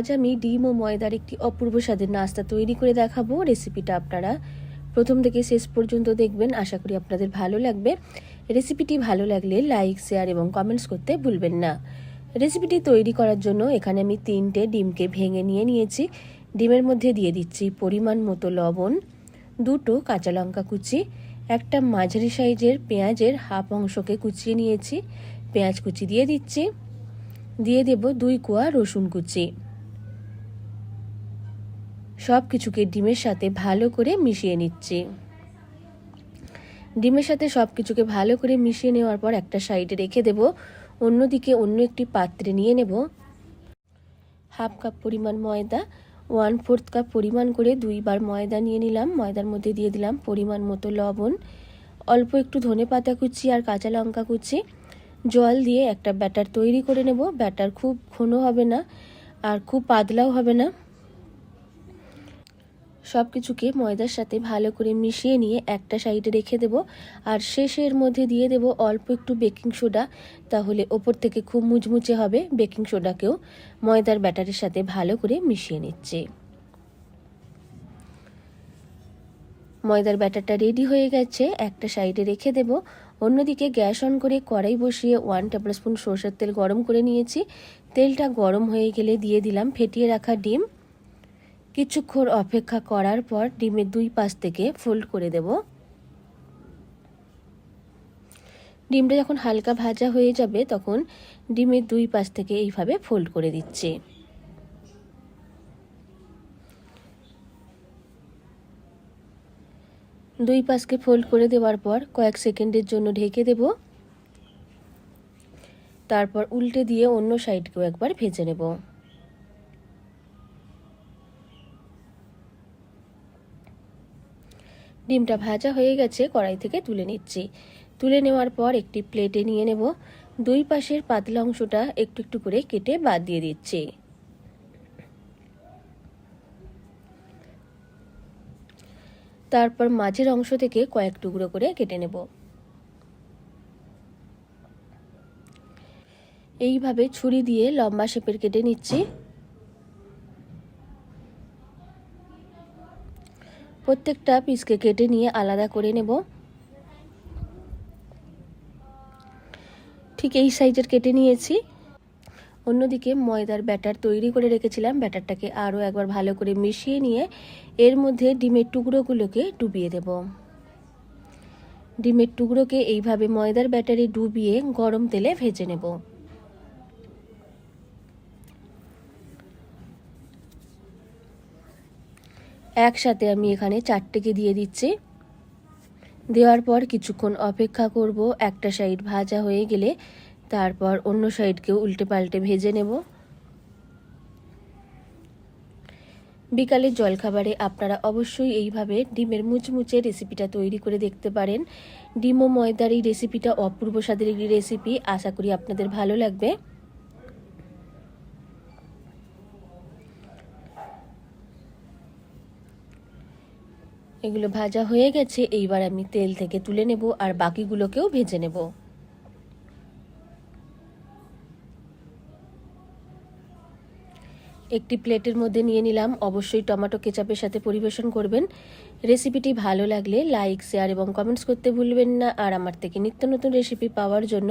আজ আমি ডিম ও ময়দার একটি অপূর্ব স্বাদের নাস্তা তৈরি করে দেখাবো। রেসিপিটা আপনারা প্রথম থেকে শেষ পর্যন্ত দেখবেন। আশা করি আপনাদের ভালো লাগবে। রেসিপিটি ভালো লাগলে লাইক, শেয়ার এবং কমেন্টস করতে ভুলবেন না। রেসিপিটি তৈরি করার জন্য এখানে আমি তিনটে ডিমকে ভেঙে নিয়ে নিয়েছি। ডিমের মধ্যে দিয়ে দিচ্ছি পরিমাণ মতো লবণ, দুটো কাঁচা লঙ্কা কুচি, একটা মাঝারি সাইজের পেঁয়াজের হাফ অংশকে কুচিয়ে নিয়েছি। পেঁয়াজ কুচি দিয়ে দিচ্ছি। দিয়ে দেব দুই কোয়া রসুন কুচি। সব কিছুকে ডিমের সাথে ভালো করে মিশিয়ে নিচ্ছি। ডিমের সাথে সব কিছুকে ভালো করে মিশিয়ে নেওয়ার পর একটা সাইডে রেখে দেব। অন্যদিকে অন্য একটি পাত্রে নিয়ে নেব। হাফ কাপ পরিমাণ ময়দা, ওয়ান ফোর্থ কাপ পরিমাণ করে দুইবার ময়দা নিয়ে নিলাম। ময়দার মধ্যে দিয়ে দিলাম পরিমাণ মতো লবণ, অল্প একটু ধনে পাতা কুচি আর কাঁচা লঙ্কা কুচি। জল দিয়ে একটা ব্যাটার তৈরি করে নেব। ব্যাটার খুব ঘন হবে না আর খুব পাতলাও হবে না। সব কিছুকে ময়দার সাথে ভালো করে মিশিয়ে নিয়ে একটা সাইডে রেখে দেব, আর শেষের মধ্যে দিয়ে দেব অল্প একটু বেকিং সোডা, তাহলে ওপর থেকে খুব মুচমুচে হবে বেকিং সোডাকেও। ময়দার ব্যাটারের সাথে ভালো করে মিশিয়ে নিচ্ছে। ময়দার ব্যাটারটা রেডি হয়ে গেছে, একটা সাইডে রেখে দেব। অন্যদিকে গ্যাস অন করে কড়াই বসিয়ে ওয়ান টেবিল স্পুন সরষের তেল গরম করে নিয়েছি। তেলটা গরম হয়ে গেলে দিয়ে দিলাম ফেটিয়ে রাখা ডিম। কিছুক্ষণ অপেক্ষা করার পর ডিমের দুই পাশ থেকে ফোল্ড করে দেব। ডিমটা যখন হালকা ভাজা হয়ে যাবে, তখন ডিমের দুই পাশ থেকে এইভাবে ফোল্ড করে দিচ্ছি। দুই পাশকে ফোল্ড করে দেওয়ার পর কয়েক সেকেন্ডের জন্য ঢেকে দেব। তারপর উল্টে দিয়ে অন্য সাইডকেও একবার ভেজে নেব। ডিমটা ভাজা হয়ে গেছে, কড়াই থেকে তুলে নিচ্ছি। তুলে নেওয়ার পর একটি প্লেটে নিয়ে নেব। দুই পাশের পাতলা অংশটা একটু একটু করে কেটে বাদ দিয়ে দিচ্ছি। তারপর মাঝের অংশ থেকে কয়েক টুকরো করে কেটে নেব। এইভাবে ছুরি দিয়ে লম্বা শেপের কেটে নিচ্ছি। প্রত্যেকটা পিসকে কেটে নিয়ে আলাদা করে নেব। ঠিক এই সাইজের কেটে নিয়েছি। অন্যদিকে ময়দার ব্যাটার তৈরি করে রেখেছিলাম। ব্যাটারটাকে আরও একবার ভালো করে মিশিয়ে নিয়ে এর মধ্যে ডিমের টুকরোগুলোকে ডুবিয়ে দেব। ডিমের টুকরোকে এইভাবে ময়দার ব্যাটারে ডুবিয়ে গরম তেলে ভেজে নেব। একসাথে আমি এখানে চারটেকে দিয়ে দিচ্ছি। দেওয়ার পর কিছুক্ষণ অপেক্ষা করব। একটা সাইড ভাজা হয়ে গেলে তারপর অন্য সাইডকেও উল্টে পাল্টে ভেজে নেব। বিকালের জলখাবারে আপনারা অবশ্যই এইভাবে ডিমের মুচমুচে রেসিপিটা তৈরি করে দেখতে পারেন। ডিম ও ময়দার এই রেসিপিটা অপূর্ব স্বাদের একটি রেসিপি। আশা করি আপনাদের ভালো লাগবে। এগুলো ভাজা হয়ে গেছে, এইবার আমি তেল থেকে তুলে নেব আর বাকিগুলোকেও ভেজে নেব। একটি প্লেটের মধ্যে নিয়ে নিলাম। অবশ্যই টমেটো কেচাপের সাথে পরিবেশন করবেন। রেসিপিটি ভালো লাগলে লাইক, শেয়ার এবং কমেন্টস করতে ভুলবেন না। আর আমার থেকে নিত্য নতুন রেসিপি পাওয়ার জন্য